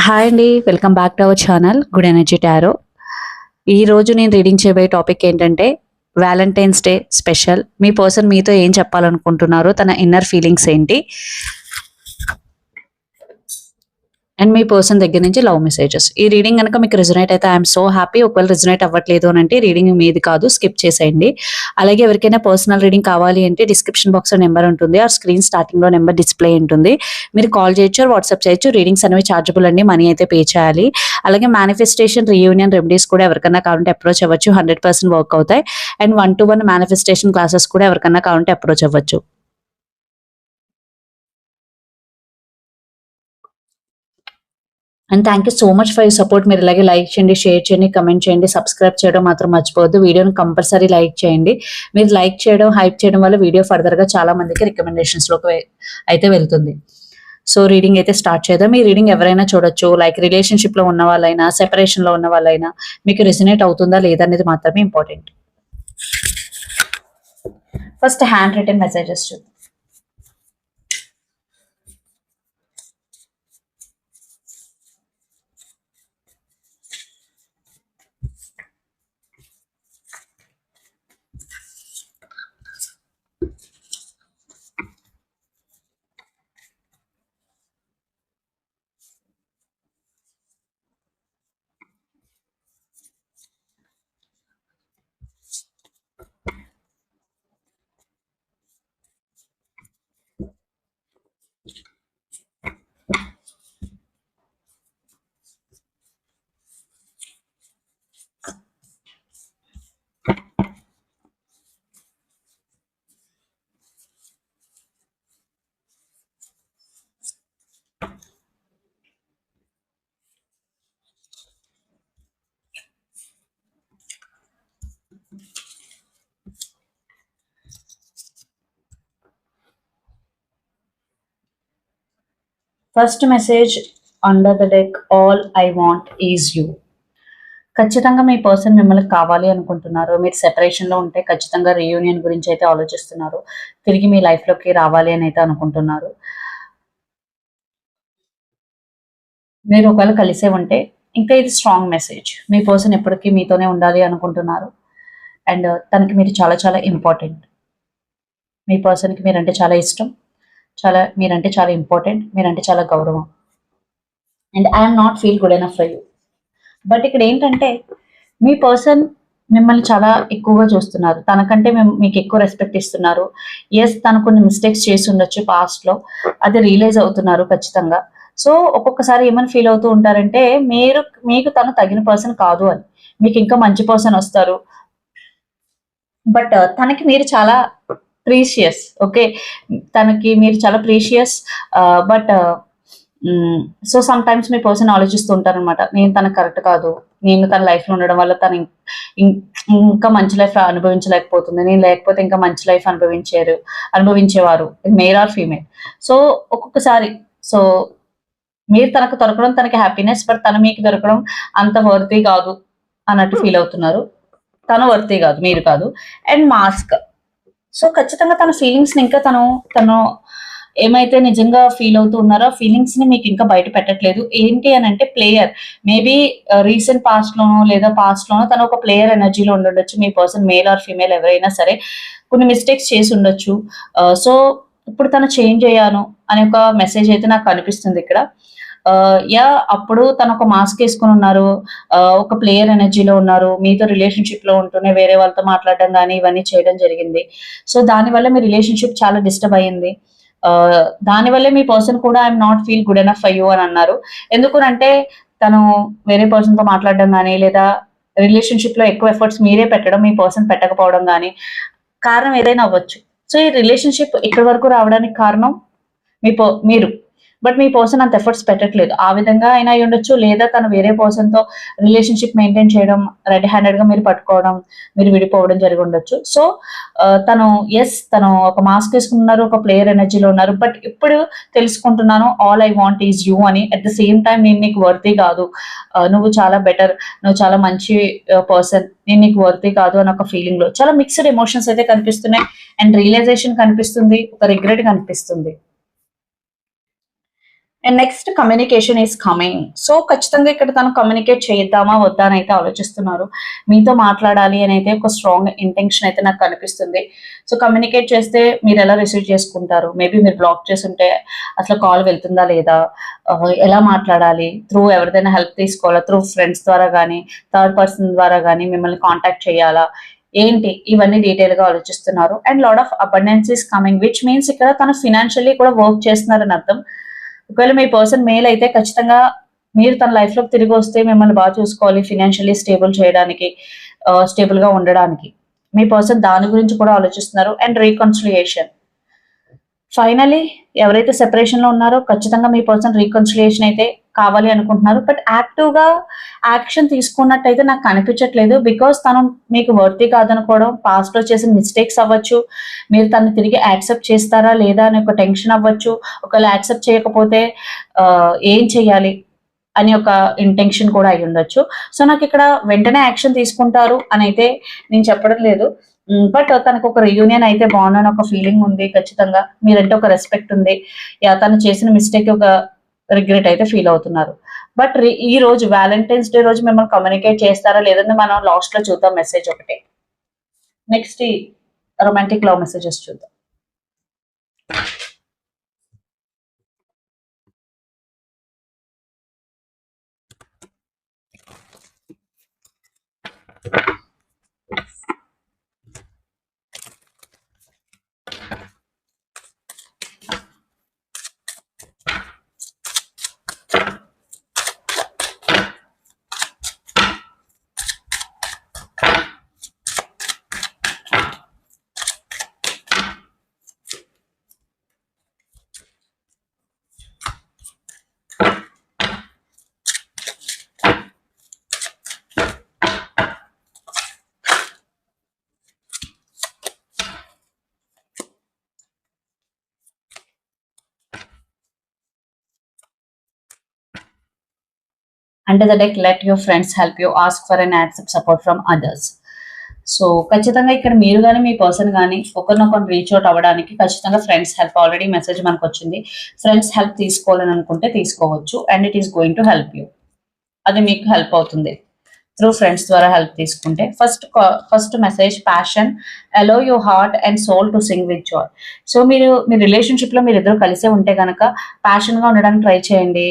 Hi అండి welcome back to our channel good energy tarot ఈ రోజు నేను రీడింగ్ చేయబోయే టాపిక్ ఏంటంటే వ్యాలంటైన్స్ డే స్పెషల్ మీ పర్సన్ మీతో ఏం చెప్పాలనుకుంటున్నారు తన ఇన్నర్ ఫీలింగ్స్ ఏంటి? అండ్ మీ పర్సన్ దగ్గర నుంచి లవ్ మెసేజెస్. ఈ రీడింగ్ కనుక మీకు రిజనేట్ అయితే ఐఎమ్ సో హ్యాపీ. ఒకవేళ రిజనేట్ అవ్వట్లేదు అని అంటే రీడింగ్ మీది కాదు. స్కిప్ చేసేయండి. అలాగే ఎవరికైనా పర్సనల్ రీడింగ్ కావాలి అంటే డిస్క్రిప్షన్ బాక్స్లో నెంబర్ ఉంటుంది. ఆ స్క్రీన్ స్టార్టింగ్లో నెంబర్ డిస్ప్లే ఉంటుంది. మీరు కాల్ చేయొచ్చు వాట్సాప్ చేయొచ్చు. రీడింగ్స్ అనేవి ఛార్జబుల్ అండి. మనీ అయితే పే చేయాలి. అలాగే మేనిఫెస్టేషన్ రీయూనియన్ రెమెడీస్ కూడా ఎవరికైనా కావాలంటే అప్రోచ్ అవ్వచ్చు. హండ్రెడ్ పర్సెంట్ వర్క్ అవుతాయి. And one to one manifestation classes కూడా ఎవరికైనా కావాలంటే అప్రోచ్ అవ్వచ్చు. And thank you so much for you support మీరు ఇలాగే లైక్ చేయండి షేర్ చేయండి కమెంట్ చేయండి సబ్స్క్రైబ్ చేయడం మాత్రం మర్చిపోవద్దు. వీడియోని కంపల్సరీ లైక్ చేయండి. మీరు లైక్ చేయడం హైప్ చేయడం వల్ల వీడియో ఫర్దర్గా చాలా మందికి రికమెండేషన్స్లోకి అయితే వెళ్తుంది. సో రీడింగ్ అయితే స్టార్ట్ చేద్దాం. ఈ రీడింగ్ ఎవరైనా చూడొచ్చు. లైక్ రిలేషన్షిప్లో ఉన్న వాళ్ళైనా సెపరేషన్లో ఉన్న వాళ్ళైనా మీకు రెసినేట్ అవుతుందా లేదా అనేది మాత్రమే important first hand return messages చూద్దాం. First message under the deck all I want is you ఖచ్చితంగా మీ పర్సన్ మిమ్మల్ని కావాలి అనుకుంటున్నారు. మీరు సెపరేషన్లో ఉంటే ఖచ్చితంగా రీయూనియన్ గురించి అయితే ఆలోచిస్తున్నారు. తిరిగి మీ లైఫ్లోకి రావాలి అని అయితే అనుకుంటున్నారు. మీరు ఒకవేళ కలిసే ఉంటే ఇంకా ఇది స్ట్రాంగ్ మెసేజ్ మీ పర్సన్ ఎప్పటికీ మీతోనే ఉండాలి అనుకుంటున్నారు. అండ్ తనకి మీరు చాలా చాలా ఇంపార్టెంట్ మీ పర్సన్కి మీరంటే చాలా ఇష్టం. చాలా మీరంటే చాలా ఇంపార్టెంట్ మీరంటే చాలా గౌరవం. And I'm not feel good enough for you but ఇక్కడ ఏంటంటే మీ పర్సన్ మిమ్మల్ని చాలా ఎక్కువగా చూస్తున్నారు. తనకంటే మేము మీకు ఎక్కువ రెస్పెక్ట్ ఇస్తున్నారు. ఎస్ తను కొన్ని మిస్టేక్స్ చేసి ఉండొచ్చు పాస్ట్లో లో. అది రియలైజ్ అవుతున్నారు ఖచ్చితంగా. సో ఒక్కొక్కసారి ఏమని ఫీల్ అవుతూ ఉంటారంటే మీరు మీకు తను తగిన పర్సన్ కాదు అని. మీకు ఇంకా మంచి పర్సన్ వస్తారు. బట్ తనకి మీరు చాలా ప్రీషియస్ ఓకే తనకి మీరు చాలా precious but so sometimes మీ పర్సన్ ఆలోచిస్తూ ఉంటారనమాట నేను తనకు కరెక్ట్ కాదు. నేను తన లైఫ్లో ఉండడం వల్ల తను ఇంకా మంచి లైఫ్ అనుభవించలేకపోతుంది. నేను లేకపోతే ఇంకా మంచి లైఫ్ అనుభవించారు అనుభవించేవారు. మేల్ ఆర్ ఫీమేల్ సో ఒక్కొక్కసారి సో మీరు తనకు దొరకడం తనకి హ్యాపీనెస్ బట్ తను మీకు దొరకడం అంత వర్తీ కాదు అన్నట్టు ఫీల్ అవుతున్నారు. తను వర్తీ కాదు మీరు కాదు. అండ్ మాస్క్ సో ఖచ్చితంగా తన ఫీలింగ్స్ని ఇంకా తను తను ఏమైతే నిజంగా ఫీల్ అవుతూ ఉన్నారో ఫీలింగ్స్ని మీకు ఇంకా బయట పెట్టట్లేదు. ఏంటి అని అంటే ప్లేయర్ మేబీ రీసెంట్ పాస్ట్ లోనో లేదా పాస్ట్ లోనో తను ఒక ప్లేయర్ ఎనర్జీలో ఉండొచ్చు మీ పర్సన్ మేల్ ఆర్ ఫీమేల్ ఎవరైనా సరే కొన్ని మిస్టేక్స్ చేసి ఉండొచ్చు. Uh, సో ఇప్పుడు తను చేంజ్ అయ్యాను అనే ఒక మెసేజ్ అయితే నాకు అనిపిస్తుంది ఇక్కడ. యా అప్పుడు తను ఒక మాస్క్ వేసుకుని ఉన్నారు. ఒక ప్లేయర్ ఎనర్జీలో ఉన్నారు. మీతో రిలేషన్షిప్లో ఉంటూనే వేరే వాళ్ళతో మాట్లాడడం కానీ ఇవన్నీ చేయడం జరిగింది. సో దానివల్ల మీ రిలేషన్షిప్ చాలా డిస్టర్బ్ అయ్యింది. దానివల్లే మీ పర్సన్ కూడా I'm not feel good enough are you అని అన్నారు. ఎందుకునంటే తను వేరే పర్సన్తో మాట్లాడడం కానీ లేదా రిలేషన్షిప్లో ఎక్కువ ఎఫర్ట్స్ మీరే పెట్టడం మీ పర్సన్ పెట్టకపోవడం కానీ కారణం ఏదైనా అవ్వచ్చు. సో ఈ రిలేషన్షిప్ ఇక్కడి వరకు రావడానికి కారణం మీ మీరు. బట్ మీ పర్సన్ అంత ఎఫర్ట్స్ పెట్టట్లేదు. ఆ విధంగా అయినా అయి ఉండొచ్చు. లేదా తను వేరే పర్సన్తో రిలేషన్షిప్ మెయింటైన్ చేయడం రెడ్ హ్యాండెడ్గా మీరు పట్టుకోవడం మీరు విడిపోవడం జరిగి ఉండొచ్చు. సో తను ఎస్ తను ఒక మాస్క్ వేసుకున్నారు ఒక ప్లేయర్ ఎనర్జీలో ఉన్నారు. బట్ ఇప్పుడు తెలుసుకుంటున్నాను all I want is you అని. అట్ ద సేమ్ టైం నేను నీకు వర్తీ కాదు. నువ్వు చాలా బెటర్ నువ్వు చాలా మంచి పర్సన్ నేను నీకు వర్తీ కాదు అని ఒక ఫీలింగ్లో. చాలా మిక్స్డ్ ఎమోషన్స్ అయితే కనిపిస్తున్నాయి. అండ్ రియలైజేషన్ కనిపిస్తుంది. ఒక రిగ్రెట్ కనిపిస్తుంది. And next communication is coming so ఖచ్చితంగా ఇక్కడ తను కమ్యూనికేట్ చేద్దామా వద్దా అని అయితే ఆలోచిస్తున్నారు. మీతో మాట్లాడాలి అని అయితే ఒక స్ట్రాంగ్ ఇంటెన్షన్ అయితే నాకు కనిపిస్తుంది. సో కమ్యూనికేట్ చేస్తే మీరు ఎలా రిసీవ్ చేసుకుంటారు? మేబీ మీరు బ్లాక్ చేస్తుంటే అసలు కాల్ వెళ్తుందా లేదా? Uh, ఎలా మాట్లాడాలి? త్రూ ఎవరిదైనా హెల్ప్ తీసుకోవాలా? త్రూ ఫ్రెండ్స్ ద్వారా కానీ థర్డ్ పర్సన్ ద్వారా కానీ మిమ్మల్ని కాంటాక్ట్ చేయాలా? ఏంటి? ఇవన్నీ డీటెయిల్గా ఆలోచిస్తున్నారు. And lord of abundance is coming which means ఇక్కడ తను ఫినాన్షియల్లీ కూడా వర్క్ చేస్తున్నారని అర్థం. ఒకవేళ మీ పర్సన్ మేల్ అయితే ఖచ్చితంగా మీరు తన లైఫ్లోకి తిరిగి వస్తే మిమ్మల్ని బాగా చూసుకోవాలి ఫినాన్షియలీ స్టేబుల్ చేయడానికి స్టేబుల్గా ఉండడానికి. మీ పర్సన్ దాని గురించి కూడా ఆలోచిస్తున్నారు. అండ్ రీకన్సిలియేషన్ ఫైనలీ ఎవరైతే సెపరేషన్లో ఉన్నారో ఖచ్చితంగా మీ పర్సన్ రీకన్సిలియేషన్ అయితే కావాలి అనుకుంటున్నారు. బట్ యాక్టివ్గా యాక్షన్ తీసుకున్నట్టయితే నాకు కనిపించట్లేదు బికాస్ తను మీకు వర్తి కాదనుకోవడం పాస్ట్లో చేసిన మిస్టేక్స్ అవ్వచ్చు. మీరు తను తిరిగి యాక్సెప్ట్ చేస్తారా లేదా అని ఒక టెన్షన్ అవ్వచ్చు. ఒకవేళ యాక్సెప్ట్ చేయకపోతే ఏం చేయాలి అని ఒక ఇంటెన్షన్ కూడా అయి ఉండొచ్చు. సో నాకు ఇక్కడ వెంటనే యాక్షన్ తీసుకుంటారు అని అయితే నేను చెప్పడం లేదు. Mm, బట్ తనకు ఒక రియూనియన్ అయితే బాగుందని ఒక ఫీలింగ్ ఉంది ఖచ్చితంగా. మీరంటే ఒక రెస్పెక్ట్ ఉంది. యా తను చేసిన మిస్టేక్ ఒక రిగ్రెట్ అయితే ఫీల్ అవుతున్నారు. బట్ ఈ రోజు వ్యాలంటైన్స్ డే రోజు మిమ్మల్ని కమ్యూనికేట్ చేస్తారా? లేదంటే మనం లాస్ట్లో చూద్దాం మెసేజ్ ఒకటి. నెక్స్ట్ రొమాంటిక్ లవ్ మెసేజెస్ చూద్దాం. Under the deck let your friends help you ask for and accept support from others so ఖచ్చితంగా ఇక్కడ మీరు కానీ మీ పర్సన్ కానీ ఒకరినొకరు రీచ్ అవుట్ అవ్వడానికి ఖచ్చితంగా ఫ్రెండ్స్ హెల్ప్ ఆల్రెడీ మెసేజ్ మనకు వచ్చింది. ఫ్రెండ్స్ హెల్ప్ తీసుకోవాలని అనుకుంటే తీసుకోవచ్చు. And it is going to help you అది మీకు హెల్ప్ అవుతుంది. త్రూ ఫ్రెండ్స్ ద్వారా హెల్ప్ తీసుకుంటే first first message passion allow your heart and soul to sing with joy so మీరు మీ రిలేషన్షిప్లో మీరు ఇద్దరు కలిసే ఉంటే కనుక ప్యాషన్గా ఉండడానికి ట్రై చేయండి.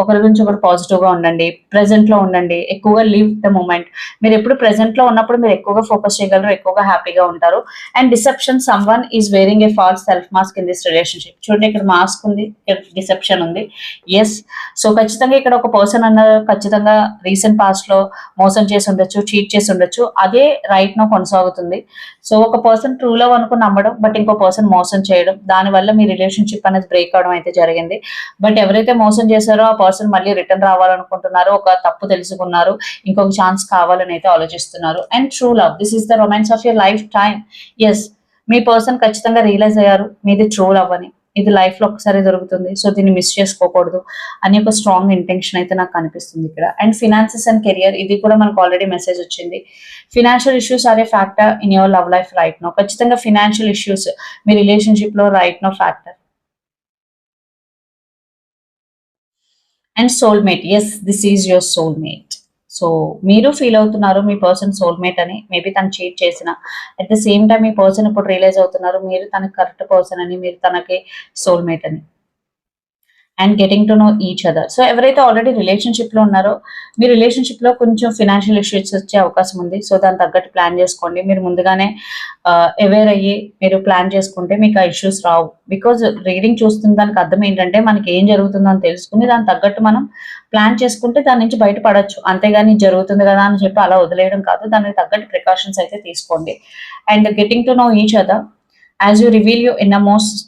ఒకరి గురించి ఒకరు పాజిటివ్గా ఉండండి. ప్రజెంట్లో ఉండండి. ఎక్కువగా లివ్ ద మూమెంట్ మీరు ఎప్పుడు ప్రజెంట్లో ఉన్నప్పుడు మీరు ఎక్కువగా ఫోకస్ చేయగలరు ఎక్కువగా హ్యాపీగా ఉంటారు. And deception someone is wearing a false self mask in this relationship చూడండి ఇక్కడ మాస్క్ ఉంది ఇక్కడ డిసెప్షన్ ఉంది. ఎస్ సో ఖచ్చితంగా ఇక్కడ ఒక పర్సన్ అన్నారు ఖచ్చితంగా రీసెంట్ పాస్ట్లో మోసం చేసి ఉండొచ్చు చీట్ చేసి ఉండొచ్చు అదే రైట్ నో కొనసాగుతుంది. సో ఒక పర్సన్ ట్రూ లవ్ అనుకుని నమ్మడం బట్ ఇంకో పర్సన్ మోసం చేయడం దాని వల్ల మీ రిలేషన్షిప్ అనేది బ్రేక్ అవడం అయితే జరిగింది. బట్ ఎవరైతే మోసం చేశారో ఆ పర్సన్ మళ్ళీ రిటర్న్ రావాలనుకుంటున్నారో ఒక తప్పు తెలుసుకున్నారు ఇంకొక ఛాన్స్ కావాలని అయితే ఆలోచిస్తున్నారు. And true love this is the romance of your lifetime yes me person ఖచ్చితంగా రియలైజ్ అయ్యారు మీది ట్రూ లవ్ అని. ఇది లైఫ్లో ఒకసారి దొరుకుతుంది సో దీన్ని మిస్ చేసుకోకూడదు అని ఒక స్ట్రాంగ్ ఇంటెన్షన్ అయితే నాకు కనిపిస్తుంది ఇక్కడ. అండ్ ఫినాన్సెస్ అండ్ కెరియర్ ఇది కూడా మనకు ఆల్రెడీ మెసేజ్ వచ్చింది. Financial issues are a factor in your love life right now ఖచ్చితంగా ఫినాన్షియల్ ఇష్యూస్ మీ రిలేషన్షిప్లో right now factor and soulmate yes this is your soulmate so మీరు ఫీల్ అవుతున్నారు మీ పర్సన్ సోల్మేట్ అని మేబీ తను చీట్ చేసిన. అట్ ద సేమ్ టైం మీ పర్సన్ ఇప్పుడు రియలైజ్ అవుతున్నారు మీరు తనకి కరెక్ట్ పర్సన్ అని మీరు తనకి సోల్మేట్ అని. And getting to know each other so ఎవరైతే ఆల్రెడీ రిలేషన్షిప్లో ఉన్నారో మీ రిలేషన్షిప్లో కొంచెం ఫినాన్షియల్ ఇష్యూస్ వచ్చే అవకాశం ఉంది. సో దాని తగ్గట్టు ప్లాన్ చేసుకోండి. మీరు ముందుగానే అవేర్ అయ్యి మీరు ప్లాన్ చేసుకుంటే మీకు ఆ ఇష్యూస్ రావు. బికాజ్ రీడింగ్ చూస్తున్న దానికి అర్థం ఏంటంటే మనకి ఏం జరుగుతుందో అని తెలుసుకుని దాని తగ్గట్టు మనం ప్లాన్ చేసుకుంటే దాని నుంచి బయటపడచ్చు. అంతేగాని జరుగుతుంది కదా అని చెప్పి అలా వదిలేయడం కాదు. దానికి తగ్గట్టు ప్రికాషన్స్ అయితే తీసుకోండి. And getting to know each other as you reveal you in most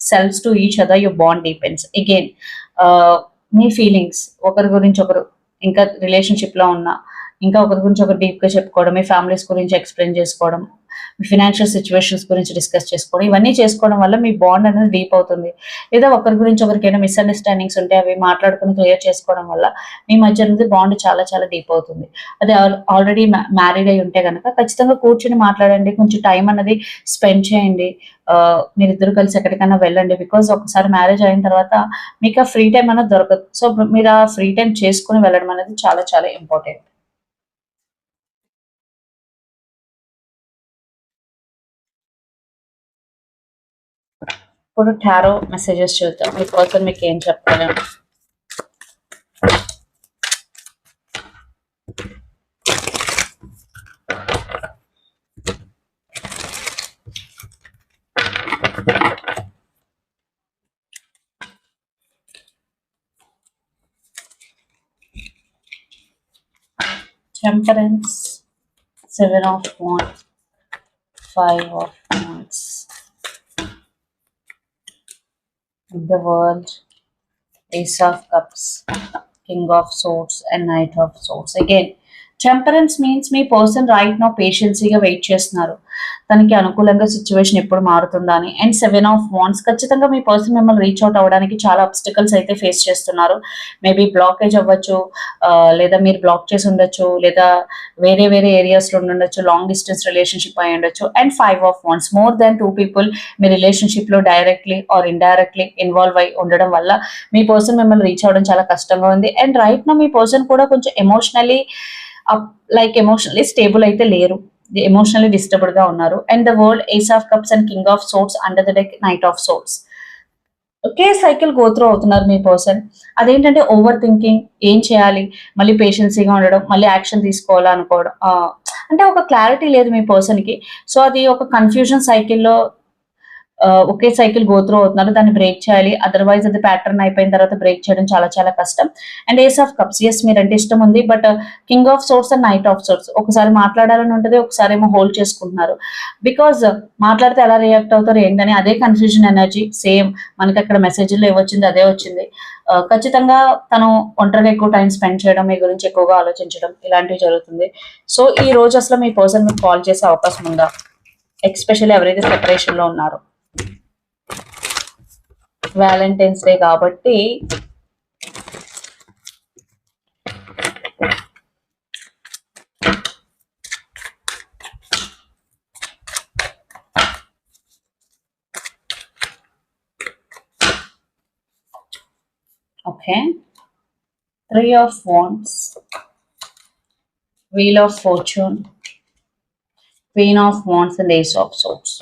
selfs to each other your bond depends again me feelings ఒకరి గురించి ఒకరు ఇంకా రిలేషన్షిప్లో ఉన్న ఇంకా ఒకరి గురించి ఒకరు డీప్గా చెప్పుకోవడం మీ ఫ్యామిలీస్ గురించి ఎక్స్ప్లెయిన్ చేసుకోవడం ఫినాన్షియల్ సిచ్యువేషన్స్ గురించి డిస్కస్ చేసుకోవడం. ఇవన్నీ చేసుకోవడం వల్ల మీ బాండ్ అనేది డీప్ అవుతుంది. లేదా ఒకరి గురించి ఒకరికైనా మిస్అండర్స్టాండింగ్స్ ఉంటే అవి మాట్లాడుకుని క్లియర్ చేసుకోవడం వల్ల మీ మధ్య అనేది బాండ్ చాలా చాలా డీప్ అవుతుంది. అదే ఆల్రెడీ మ్యారీడ్ అయి ఉంటే కనుక ఖచ్చితంగా కూర్చుని మాట్లాడండి. కొంచెం టైం అనేది స్పెండ్ చేయండి. మీరు మీరిద్దరు కలిసి ఎక్కడికైనా వెళ్ళండి. బికాజ్ ఒకసారి మ్యారేజ్ అయిన తర్వాత మీకు ఆ ఫ్రీ టైం అనేది దొరకదు. సో మీరు ఆ ఫ్రీ టైం చేసుకుని వెళ్ళడం అనేది చాలా చాలా ఇంపార్టెంట్ ఇప్పుడు టారో మెసేజెస్ చూద్దాం మీ పర్సన్ మీకు ఏం చెప్తారు temperance seven of wands five of wands The world ace of cups king of swords and knight of swords. Again temperance means me person right now పేషెన్సీగా వెయిట్ చేస్తున్నారు. తనకి అనుకూలంగా situation ఎప్పుడు మారుతుందా అని. అండ్ సెవెన్ ఆఫ్ వాన్స్ ఖచ్చితంగా మీ person మిమ్మల్ని రీచ్ అవుట్ అవ్వడానికి చాలా అబ్స్టికల్స్ అయితే ఫేస్ చేస్తున్నారు. మేబీ బ్లాకేజ్ అవ్వచ్చు లేదా మీరు బ్లాక్ చేసి ఉండొచ్చు లేదా వేరే వేరే ఏరియాస్లో ఉండొచ్చు లాంగ్ డిస్టెన్స్ రిలేషన్షిప్ అయి ఉండొచ్చు. And five of wands more than two people మీ రిలేషన్షిప్లో డైరెక్ట్లీ ఆర్ ఇండైరెక్ట్లీ ఇన్వాల్వ్ అయి ఉండడం వల్ల మీ పర్సన్ మిమ్మల్ని రీచ్ అవ్వడం చాలా కష్టంగా ఉంది. అండ్ రైట్ నా మీ పర్సన్ కూడా కొంచెం ఎమోషనలీ లైక్ ఎమోషనలీ స్టేబుల్ అయితే లేరు. ఎమోషనలీ డిస్టర్బ్డ్గా ఉన్నారు. And the world ace of cups and king of swords under the deck knight of swords okay cycle go through అవుతున్నారు మీ పర్సన్ అదేంటంటే ఓవర్ థింకింగ్ ఏం చేయాలి? మళ్ళీ పేషెన్సీగా ఉండడం మళ్ళీ యాక్షన్ తీసుకోవాలనుకోవడం అంటే ఒక క్లారిటీ లేదు మీ పర్సన్కి. సో అది ఒక కన్ఫ్యూజన్ సైకిల్లో ఒకే సైకిల్ గోత్రూ అవుతున్నారు దాన్ని బ్రేక్ చేయాలి. అదర్వైజ్ అది ప్యాటర్న్ అయిపోయిన తర్వాత బ్రేక్ చేయడం చాలా చాలా కష్టం. And ace of cups yes మీరంటే ఇష్టం ఉంది but king of swords and knight of swords ఒకసారి మాట్లాడాలని ఉంటుంది ఒకసారి ఏమో హోల్డ్ చేసుకుంటున్నారు. బికాజ్ uh, మాట్లాడితే ఎలా రియాక్ట్ అవుతారు ఏంటని అదే కన్ఫ్యూజన్ ఎనర్జీ సేమ్ మనకి అక్కడ మెసేజ్లో ఏమొచ్చింది అదే వచ్చింది. Uh, ఖచ్చితంగా తను ఒంటరిగా ఎక్కువ టైం స్పెండ్ చేయడం మీ గురించి ఎక్కువగా ఆలోచించడం ఇలాంటివి జరుగుతుంది. సో ఈ రోజు అసలు మీ పర్సన్ మీకు కాల్ చేసే అవకాశం ఉందా? ఎక్స్పెషల్లీ ఎవరైతే సెపరేషన్లో ఉన్నారో. వ్యాలంటైన్స్ డే కాబట్టి Okay. Three of Wands. Wheel of Fortune. Queen of Wands and Ace of Swords.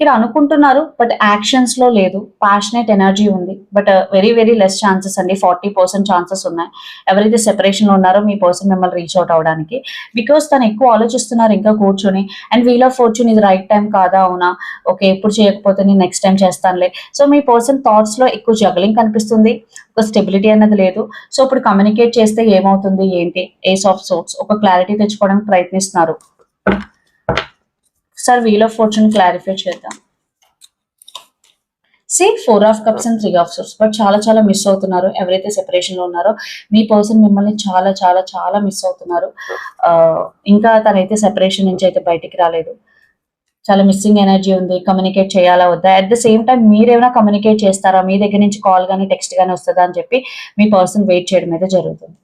ఇక్కడ అనుకుంటున్నారు బట్ యాక్షన్స్లో లేదు. ప్యాషనేట్ ఎనర్జీ ఉంది. But very very less chances అండి. ఫార్టీ పర్సెంట్ ఛాన్సెస్ ఉన్నాయి. ఎవరైతే సెపరేషన్లో ఉన్నారో మీ పర్సన్ మిమ్మల్ని రీచ్ అవుట్ అవడానికి. బికాస్ తను ఎక్కువ ఆలోచిస్తున్నారు ఇంకా కూర్చొని. అండ్ వీల్ ఆఫ్ ఫార్చ్యూన్ ఇది రైట్ టైం కాదా అవునా? ఓకే ఎప్పుడు చేయకపోతే నేను నెక్స్ట్ టైం చేస్తానులే. సో మీ పర్సన్ థాట్స్లో ఎక్కువ జగలింగ్ కనిపిస్తుంది. ఒక స్టెబిలిటీ అనేది లేదు. సో ఇప్పుడు కమ్యూనికేట్ చేస్తే ఏమవుతుంది? ఏంటి? ఏస్ ఆఫ్ సోర్ట్స్ ఒక క్లారిటీ తెచ్చుకోవడానికి ప్రయత్నిస్తున్నారు. Sir wheel of fortune clarify చేద్దాం. See four of cups and three of swords but చాలా చాలా మిస్ అవుతున్నారు. ఎవరైతే సెపరేషన్లో ఉన్నారో మీ పర్సన్ మిమ్మల్ని చాలా చాలా చాలా మిస్ అవుతున్నారు. Uh, ఇంకా తనైతే సెపరేషన్ నుంచి అయితే బయటికి రాలేదు. చాలా మిస్సింగ్ ఎనర్జీ ఉంది. కమ్యూనికేట్ చేయాలా వద్దా? అట్ ద సేమ్ టైం మీరేమైనా కమ్యూనికేట్ చేస్తారా? మీ దగ్గర నుంచి కాల్ కానీ టెక్స్ట్ కానీ వస్తుందా అని చెప్పి మీ పర్సన్ వెయిట్ చేయడం అయితే జరుగుతుంది.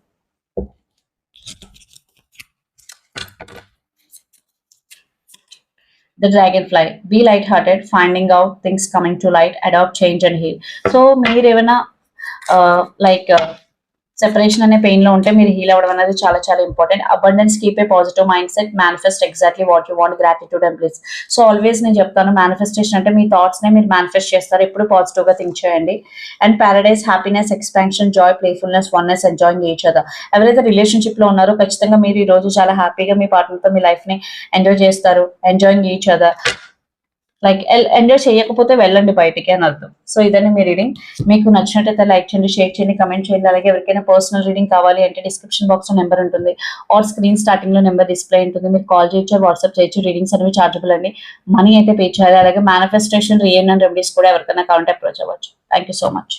the dragonfly be light-hearted finding out things coming to light adopt change and heal so మీరు ఏమైనా లైక్ సెపరేషన్ అనే పెయిన్లో ఉంటే మీరు హీల్ అవ్వడం అనేది చాలా చాలా important abundance keep a positive mindset manifest exactly what you want gratitude and please so always నేను చెప్తాను మేనిఫెస్టేషన్ అంటే మీ థాట్స్ నే మీరు మేనిఫెస్ట్ చేస్తారు. ఎప్పుడు పాజిటివ్గా థింక్ చేయండి. And paradise happiness expansion joy playfulness oneness enjoying each other ఎవరైతే రిలేషన్షిప్లో ఉన్నారో ఖచ్చితంగా మీరు ఈ రోజు చాలా హ్యాపీగా మీ పార్ట్నర్తో మీ లైఫ్ని ఎంజాయ్ చేస్తారు. Enjoying each other like enjoy చేయకపోతే వెళ్ళండి బయటికి అని అర్థం. సో ఇదని మీ రీడింగ్ మీకు నచ్చినట్టయితే లైక్ చేయండి షేర్ చేయండి కమెంట్ చేయండి. అలాగే ఎవరికైనా పర్సనల్ రీడింగ్ కావాలి అంటే డిస్క్రిప్షన్ బాక్స్లో నెంబర్ ఉంటుంది. ఆర్ స్క్రీన్ స్టార్టింగ్లో నెంబర్ డిస్ప్లే ఉంటుంది. మీరు కాల్ చేయొచ్చు వాట్సాప్ చేయొచ్చు రీడింగ్స్ అనేవి చార్జబుల్ అండి. మనీ అయితే పే చేయాలి. అలాగే మేనిఫెస్టేషన్ రియన్ అండ్ రెమెడీస్ కూడా ఎవరికైనా కావాలంటే అప్రోచ్ అవ్వచ్చు. Thank you so much